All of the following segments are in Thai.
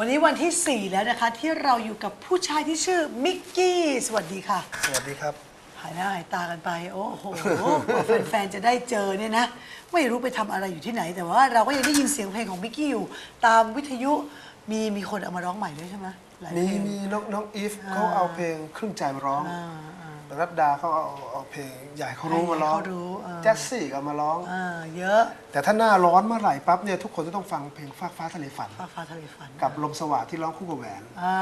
วันนี้วันที่ 4 แล้วนะคะ ที่เราอยู่กับผู้ชายที่ชื่อมิกกี้ สวัสดีค่ะ สวัสดีครับ หายหน้าหายตากันไป โอ้โหกว่าแฟนๆจะได้เจอเนี่ยนะ ไม่รู้ไปทำอะไรอยู่ที่ไหน แต่ว่าเราก็ยังได้ยินเสียงเพลงของมิกกี้อยู่ ตามวิทยุมีมีคนเอามาร้องใหม่ด้วยใช่ไหมหลายมีเพลงมีน้องน้องอีฟเขาเอาเพลงครึ่งใจมาร้อง อ่าอ่า รัตดาเขาเอาเอาเพลงใหญ่เขารู้มาร้องเขารู้อ่าแจ๊สซี่ก็มาร้อง อ่าเยอะแต่ถ้าหน้าร้อนเมื่อไหร่ปั๊บเนี่ยทุกคนจะต้องฟังเพลงฟากฟ้าทะเลฝัน ฟ้าฟ้าทะเลฝันกับลมสว่างที่ร้องคู่กับแหวน อ่า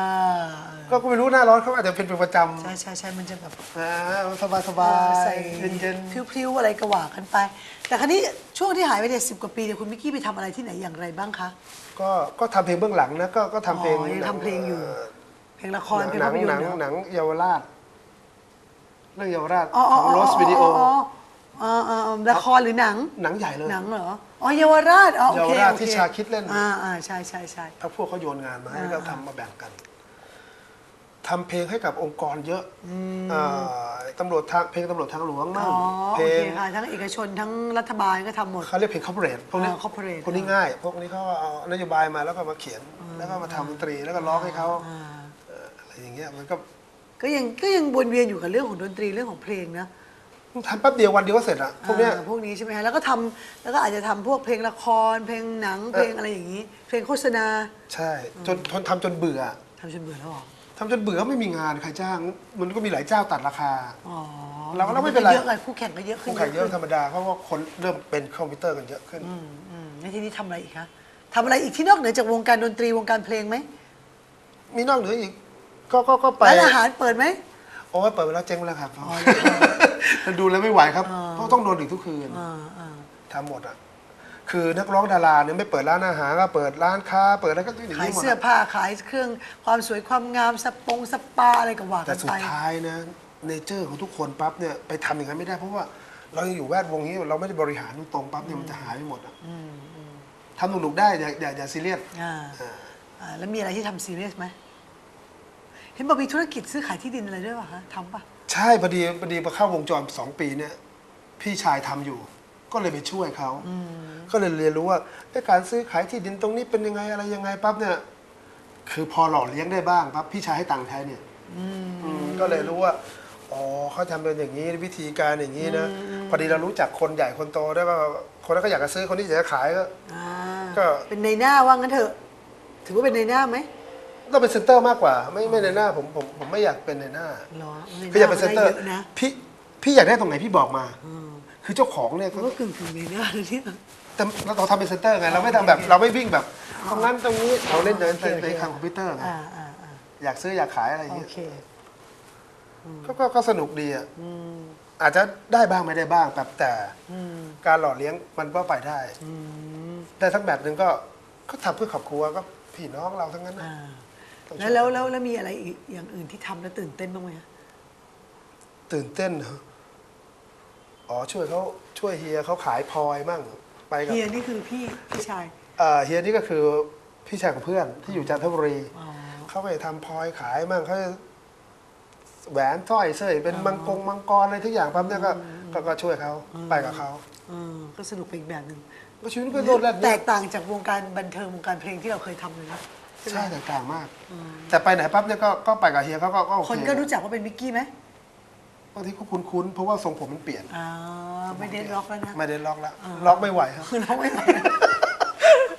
ก็ก็ไม่รู้หน้าร้อนเขาอาจจะเป็นเป็นประจใช่ใช่ใช่มันจะแบบำนะสบายสบายใส่เย็นเย็นพริ้วๆอะไรก็ว่ากันไป แต่ครั้นี้ช่วงที่หายไปเนี่ยสิบกว่าปีเนี่ยคุณมิกกี้ไปทำอะไรที่ไหนอย่างไรบ้างคะ ก็ก็ทำเพลงเบื้องหลังนะก็ก็ทำเพลงอ๋อยังทำเพลงอยู่ เพลงละครเพลงหนัภางพยนหตนัร์งเหรอหนังเยาวราช เรื่องเยาวราชอ๋อของโรสวิดีโออ๋ออ๋ออ๋อละครหรือหนัง หนังใหญ่เลย หนังเหรอ อ๋อเยาวราชอ๋อโอเคเยาวราชโอเคที่ชาคิดเล่น อ่าอ่าใช่ใช่ใช่ถ้าพวกเขาโยนงานมาให้อ่าก็ทำมาแบ่งกันทำเพลงให้กับองค์กรเยอะอ่าตำรวจทางเพลงตำรวจทางหลวงอ๋มั่งอเพโอลเคงค่ะทั้งเอกชนทั้งรัฐบาลก็ทำหมดเขาเรียกเพลงคอร์ปอเรทพวกนี้อ่า corporate พวกนี้ง่าย พวกนี้เขาเอานโยบายมาแล้วก็มาเขียน แล้วก็มาทำดนตรีแล้วก็ร้องให้เขาอ่าเอ่ออะไรอย่างเงี้ยมันก็ ก็ยังก็ยังวนเวียนอยู่กับเรื่องของดนตรีเรื่องของเพลงนะทำแป๊บเดียววันเดียวก็เสร็จอะพวกเนี้ย อ่าพวกนี้ใช่ไหมฮะแล้วก็ทำแล้วก็อาจจะทำพวกเพลงละคร เพลงหนัง เพลงอะไรอย่างนี้ เพลงโฆษณาใช่จนทนทำจนเบื่อทำจนเบื่อแล้วเหรอทำจนเบื่อไม่มีงานใครจ้าง มันก็มีหลายเจ้าตัดราคา อ๋อเราก็ไม่เป็นไร เยอะไงคู่แข่งก็เยอะขึ้นคู่แข่งเยอะธรรมดาเพราะว่าคนเริ่มเป็นคอมพิวเตอร์กันเยอะขึ้น อืมอืมแล้วทีนี้ทำอะไรอีกคะทำอะไรอีกที่นอกเหนือจากวงการดนตรีวงการเพลงไหม มีนอกเหนืออีก ก็ก็ก็ไปร้านอาหารเปิดไหม โอ้ยเปิดไปแล้วเจ๊งไปแล้วครับอ๋อมันดูแล้วไม่ไหวครับอ๋อเพราะต้องโดนถึงทุกคืนอ่าอ่าทำหมดอะคือนักร้องดาราเนี่ยไม่เปิดร้านอาหารก็เปิดร้านค้า เปิดอะไรก็อย่างขายนี้หมดเสื้ออะผ้าขายเครื่องความสวยความงามสปงสปาอะไรก็ว่าแต่กันสุไปดท้ายนะเนเจอร์ของทุกคนปั๊บเนี่ยไปทำอย่างนั้นไม่ได้เพราะว่าเรายังอยู่แวดวงนี้เราไม่ได้บริหารตรงๆปั๊บเนี่ยมันจะหายไปหมดอะทำหนุกๆได้อย่าอย่าอย่าซีเรียสอ่าอ่าอ่าแล้วมีอะไรที่ทำซีเรียสไหม เห็นบอกมีธุรกิจซื้อขายที่ดินอะไรด้วยป่ะคะทำป่ะ ใช่พอดีพอดีพอเข้าวงจรสองปีเนี่ย พี่ชายทำอยู่ ก็เลยไปช่วยเขาก็เลยเรียนรู้ว่าเอ๊ะการซื้อขายที่ดินตรงนี้เป็นยังไงอะไรยังไงปั๊บเนี่ย คือพอหล่อเลี้ยงได้บ้างปั๊บพี่ชายให้ตังค์ใช้เนี่ยอืมก็เลยรู้ว่าอ๋อเขาทำเป็นอย่างนี้วิธีการอย่างนี้นะพอดีเรารู้จักคนใหญ่คนโตได้ว่าคนนั้นก็อยากจะซื้อคนนี้อยากจะขายก็ อ่าก็ เป็นในหน้าว่างั้นเถอะ ถือว่าเป็นในหน้าไหม ต้องเป็นเซนเตอร์มากกว่า ไม่ไม่ในหน้าผมผมผมไม่อยากเป็นในหน้าเหรอในหคืออยากเป็นเซนเตอร์ได้ยะนะพี่พี่อยากได้ตรงไหนพี่บอกมา อืมคือเจ้าของเนี่ยมันก็กึ่งกึ่งในหน้าเลยเนี่ย แต่เราทำเป็นเซนเตอร์ไงเราไม่ทำแบบเราไม่วิ่งแบบตรงนั้นตรงนี้เราเล่นในในในทางคอมพิวเตอร์ไงอ่าอ่าอ่าอยากซื้ออยากขายอะไรอย่างโอเงี้ยเคก็ก็ก็สนุกดีอะอืมอาจจะได้บ้างไม่ได้บ้างแบบแต่อืมการหล่อเลี้ยงมันก็ไปได้ อืมแต่ทั้งแบบหนึ่งก็ก็ทำเพื่อครอบครัวก็พี่น้องเราทั้งนั้นนะอ่า ต้องช่แล้ววยแล้วแล้วแล้วมีอะไรอีกอย่างอื่นที่ทำแล้วตื่นเต้นบ้างไหมคะตื่นเต้นเหรออ๋อช่วยเขาช่วยเฮียเขาขายพลอยมั่งไปกับเฮียนี่คือพี่พี่ชายเอ่อเฮียนี่ก็คือพี่ชายของเพื่อนที่อยู่จันทบุรี อ๋อ เขาไปทำพลอยขายมั่งเขาจะแหวนสร้อยเสยเป็นมังกรมังกรอะไรทุกอย่างปั๊บเนี่ยก็ก็ก็ช่วยเขาไปกับเขาเออก็สนุกไปอีกแบบหนึ่งก็ชีวิตก็โลดแล่นแตเนี่ยกต่างจากวงการบันเทิงวงการเพลงที่เราเคยทำเลยนะ ใช่แตกต่างมาก แต่ไปไหนปั๊บเนี่ยก็ก็ไปกับเฮียเขาก็ก็โอเคคนก็รู้จักว่าเป็นมิกกี้ไหมบางทีก็คุ้นๆเพราะว่าทรงผมมันเปลี่ยน อ่าไม่ได้ล็อกแล้วนะ ไม่ได้ล็อกแล้วล็อกไม่ไหวครับล็อกไม่ไหว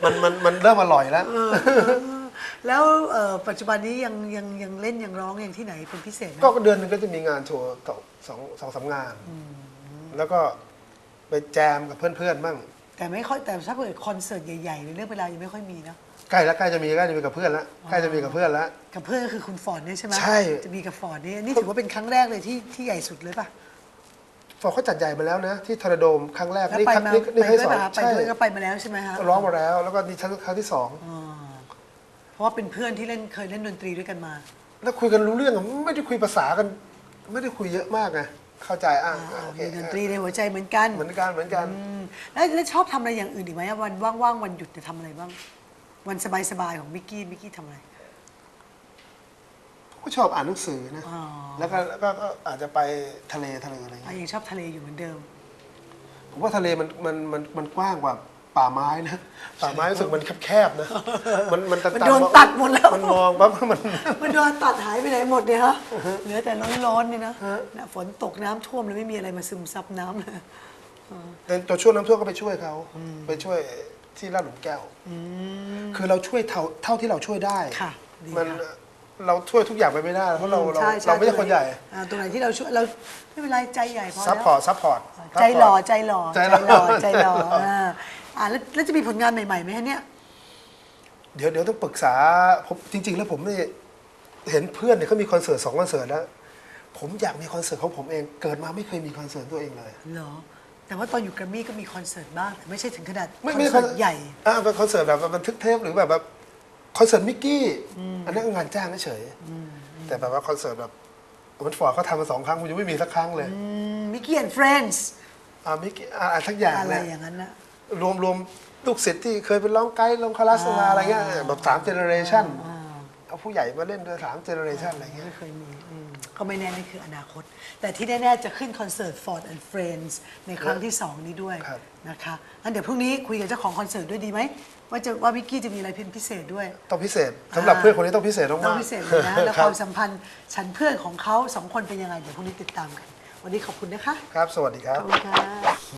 มันมันมันเริ่มอร่อยแล้วเออแล้วเอ่อปัจจุบันนี้ยังยังยังเล่นยังร้องยังที่ไหนเป็นพิเศษไหมก็เดือนหนึงก็จะมีงานโชว์สองสองสองสามงาน แล้วก็ไปแจมกับเพื่อนๆบ้าง แต่ไม่ค่อยแต่ถ้าเกิดคอนเสิร์ตใหญ่ๆในเรื่องเวลายังไม่ค่อยมีนะใกล้แล้วใกล้จะมีใกล้จะมีกับเพื่อนแล้วใกล้จะมีกับเพื่อนแล้ว กับเพื่อนก็คือคุณฟอร์ดเนี่ยใช่ไหมใช่ จะมีกับฟอร์ดนี่นี่ถือว่าเป็นครั้งแรกเลยที่ที่ใหญ่สุดเลยป่ะฟอร์ดเขาจัดใหญ่มาแล้วนะ ที่ทอร์นาโดมครั้งแรกแล้วนี่ไปครั้งมานี่ไปนี่ครั้งด้วยที่สองป่ะคะไปใช่ด้วยก็ไปมาแล้วใช่ไหมฮะร้องมาแล้ว แล้วก็นี่ครั้งครั้งที่สองอ่าเพราะว่าเป็นเพื่อนที่เล่นเคยเล่นดนตรีด้วยกันมา แล้วคุยกันรู้เรื่องอะไม่ได้คุยภาษากัน ไม่ได้คุยเยอะมากไง เข้าใจอะอ่าโอเคมีดนตรีในหัวใจเหมือนกันเหมือนกันเหมือนกัน อืมแล้วแล้วชอบทำอะไรอย่างอื่นอีกไหมอะวันว่างๆวันหยุดจะทำอะไรบ้าง วันสบายๆของมิกกี้มิกกี้ทำอะไร ก็ชอบอ่านหนังสือนะ อ๋อ แล้วก็แล้วก็ก็อาจจะไปทะเลทะเลอะไรอย่างอะเงี้ยยังชอบทะเลอยู่เหมือนเดิม ผมว่าทะเลมันมันมันมันกว้างกว่า ป่าไม้นะ ป่าไม้รู้สึกมันแคบๆนะ มันมันมันโดนตัดหมดแล้ว มันมองปั๊บมัน มันโดนตัดหายไปไหนหมดเนี่ยฮะ เหลือแต่ร้อนๆนี่นะน่ะฝนตกน้ำท่วมเลยไม่มีอะไรมาซึมซับน้ำเลยแต่ตัวช่วงน้ำท่วมก็ไปช่วยเขาไปช่วยที่ลาดหลุมแก้วคือเราช่วยเท่าเท่าที่เราช่วยได้ค่ะดีมันค่ะ เราช่วยทุกอย่างไปไม่ได้เพราะเราเราใช่เราไม่ใช่คนใหญ่อ่าตรงไหนที่เราช่วยเราไม่เป็นไรใจใหญ่พอซัพแล้วพอร์ตซัพพอร์ต ใจหล่อใจหล่อใจหล่อใจหล่ออ่า อ่าแล้วแล้วจะมีผลงานใหม่ๆไหมฮะเนี่ย เดี๋ยวเดี๋ยวต้องปรึกษาผมจริง ๆ แล้วผมนี่เห็นเพื่อนเนี่ยเขามีคอนเสิร์ตสองคอนเสิร์ตแล้ว ผมอยากมีคอนเสิร์ตของผมเองเกิดมาไม่เคยมีคอนเสิร์ตตัวเองเลย เหรอ แต่ว่าตอนอยู่แกรมมี่ก็มีคอนเสิร์ตบ้างแต่ไม่ใช่ถึงขนาดคไม่อนไม่เสิร์ตใหญ่ อ่าเป็นคอนเสิร์ตแบบบันทึกเทปหรือแบบแบบคอนเสิร์ตมิกกี้ อันนั้นก็งานจ้างเฉยๆแต่แบบว่าคอนเสิร์ตแบบมันฟอร์ดเขาทำมาสองครั้งผมยังไม่มีสักครั้งเลยมิกกี้แอนด์เฟรนด์อ่ามิกกี้อ่าทักอย่างอะไรนะอย่างนั้นนะ รวมรวมลูกศิษย์ที่เคยเป็นร้องไกด์ร้องคอรัสมาอะไรเงี้ยแบบสามเจเนอเรชันเอาผู้ใหญ่มาเล่นด้วยสามเจเนอเรชันอะไรเงี้ย ไม่เคยมีอืมก็ไม่แน่นี่คืออนาคต แต่ที่แน่ ๆ จะขึ้นคอนเสิร์ต Ford and Friends ในครั้งที่ 2 นี้ด้วยครับ นะคะงั้นเดี๋ยวพรุ่งนี้คุยกับเจ้าของคอนเสิร์ตด้วยดีไหม ว่าจะว่าวิกกี้จะมีอะไรเป็นพิเศษด้วย ต้องพิเศษสำหรับเพื่อนคนนี้ต้องพิเศษมากๆต้องพิเศษเลยนะ แล้วคครับวามสัมพันธ์ฉันเพื่อนของเขาสองคนเป็นยังไง เดี๋ยวพรุ่งนี้ติดตามกัน วันนี้ขอบคุณนะคะ ครับ สวัสดีครัขบ อบคุณค่ะ